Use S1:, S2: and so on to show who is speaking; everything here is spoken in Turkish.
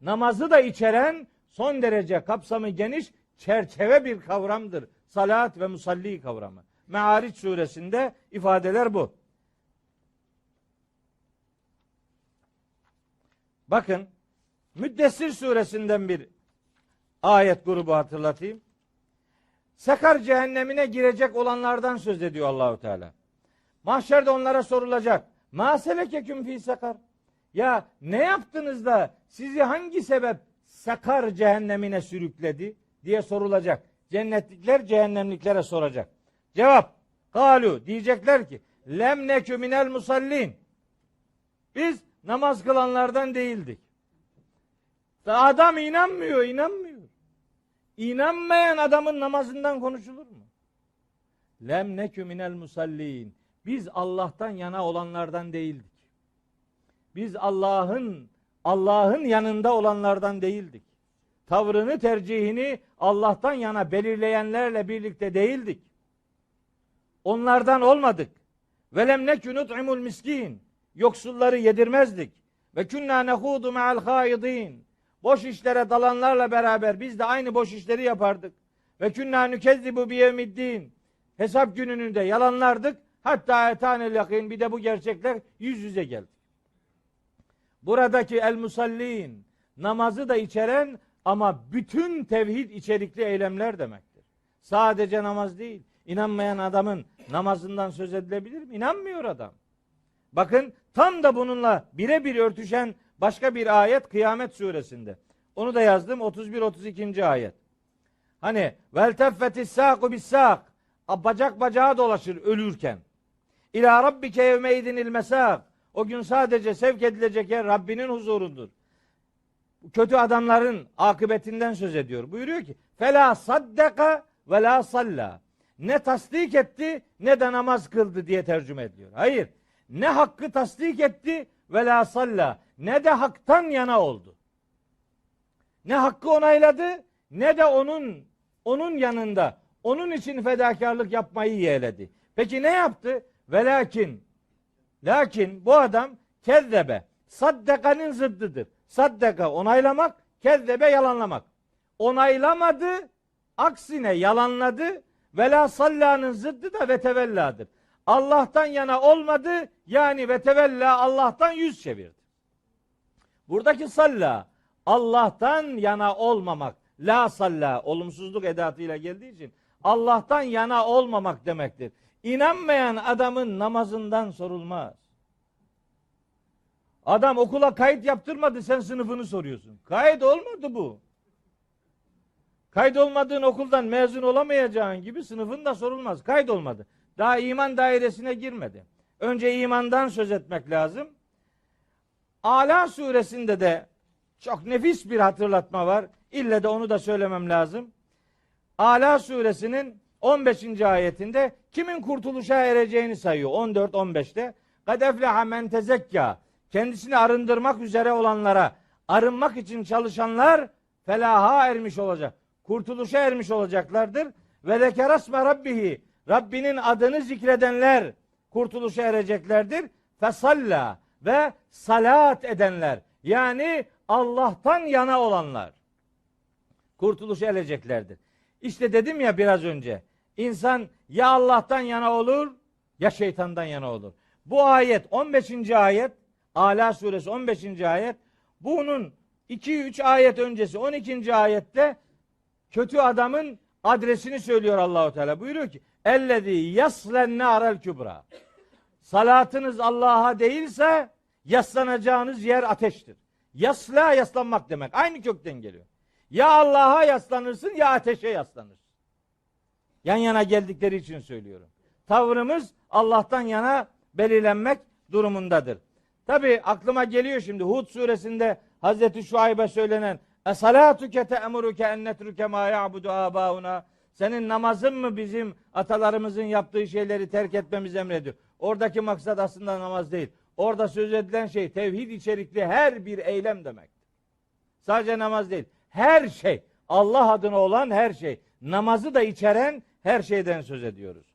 S1: namazı da içeren son derece kapsamı geniş çerçeve bir kavramdır. Salat ve musalli kavramı. Me'ariç suresinde ifadeler bu. Bakın Müddessir suresinden bir ayet grubu hatırlatayım. Sakar cehennemine girecek olanlardan söz ediyor Allahu Teala. Mahşerde onlara sorulacak. Ma selekeküm fi sakar. Ya ne yaptınız da sizi hangi sebep sakar cehennemine sürükledi diye sorulacak. Cennetlikler cehennemliklere soracak. Cevap. Galu diyecekler ki lem nekü minel musallin. Biz namaz kılanlardan değildik. Adam inanmıyor, inanmıyor. İnanmayan adamın namazından konuşulur mu? Lem nekü minel musallin. Biz Allah'tan yana olanlardan değildik. Biz Allah'ın Allah'ın yanında olanlardan değildik. Tavrını, tercihini Allah'tan yana belirleyenlerle birlikte değildik. Onlardan olmadık. Velem nekü nut'imul miskin. Yoksulları yedirmezdik. Ve künna nehudu me'al haidin. Boş işlere dalanlarla beraber biz de aynı boş işleri yapardık. Ve künna nükezzibu biyevmiddin. Hesap gününü de yalanlardık. Hatta etanel yakin bir de bu gerçekler yüz yüze geldi. Buradaki el musallin namazı da içeren ama bütün tevhid içerikli eylemler demektir. Sadece namaz değil. İnanmayan adamın namazından söz edilebilir mi? İnanmıyor adam. Bakın tam da bununla birebir örtüşen başka bir ayet Kıyamet suresinde. Onu da yazdım 31 32. ayet. Hani vel teffetis saku bis sak. Bacak bacağa dolaşır ölürken. İlâ rabbike yevmeydinil mesâk. O gün sadece sevk edilecek yer Rabbinin huzurundur. Kötü adamların akıbetinden söz ediyor. Buyuruyor ki fela saddaka ve la salla. Ne tasdik etti ne de namaz kıldı diye tercüme ediyor. Hayır. Ne hakkı tasdik etti ve la salla. Ne de haktan yana oldu. Ne hakkı onayladı ne de onun onun yanında onun için fedakarlık yapmayı yeğledi. Peki ne yaptı? Ve lakin bu adam kezzebe saddekanın zıddıdır. Saddeka onaylamak, kezzebe yalanlamak. Onaylamadı, aksine yalanladı. Vela sallanın zıddı da vetevelladır. Allah'tan yana olmadı, yani vetevella Allah'tan yüz çevirdi. Buradaki salla Allah'tan yana olmamak, la salla olumsuzluk edatıyla geldiği için Allah'tan yana olmamak demektir. İnanmayan adamın namazından sorulmaz. Adam okula kayıt yaptırmadı sen sınıfını soruyorsun. Kayıt olmadı bu. Kayıt olmadığın okuldan mezun olamayacağın gibi sınıfın da sorulmaz. Kayıt olmadı. Daha iman dairesine girmedi. Önce imandan söz etmek lazım. Ala suresinde de çok nefis bir hatırlatma var. İlle de onu da söylemem lazım. Ala suresinin 15. ayetinde kimin kurtuluşa ereceğini sayıyor. 14-15'te. Kad efleha men tezekka. Kendisini arındırmak üzere olanlara, arınmak için çalışanlar felaha ermiş olacak. Kurtuluşa ermiş olacaklardır. Ve zekerasme rabbihi. Rabbinin adını zikredenler kurtuluşa ereceklerdir. Fesalla ve salat edenler. Yani Allah'tan yana olanlar kurtuluşa ereceklerdir. İşte dedim ya biraz önce. İnsan ya Allah'tan yana olur ya şeytandan yana olur. Bu ayet 15. ayet Ala suresi 15. ayet bunun 2-3 ayet öncesi 12. ayette kötü adamın adresini söylüyor Allahu Teala. Buyuruyor ki ellezî yaslen narel kübra. Salatınız Allah'a değilse yaslanacağınız yer ateştir. Yasla yaslanmak demek. Aynı kökten geliyor. Ya Allah'a yaslanırsın ya ateşe yaslanırsın. Yan yana geldikleri için söylüyorum. Tavrımız Allah'tan yana belirlenmek durumundadır. Tabi aklıma geliyor şimdi Hud suresinde Hazreti Şuayb'e söylenen Esalatuke te'emuruke en netruke ma ya'budu abauna senin namazın mı bizim atalarımızın yaptığı şeyleri terk etmemiz emrediyor. Oradaki maksat aslında namaz değil. Orada söz edilen şey tevhid içerikli her bir eylem demektir. Sadece namaz değil. Her şey Allah adına olan her şey. Namazı da içeren her şeyden söz ediyoruz.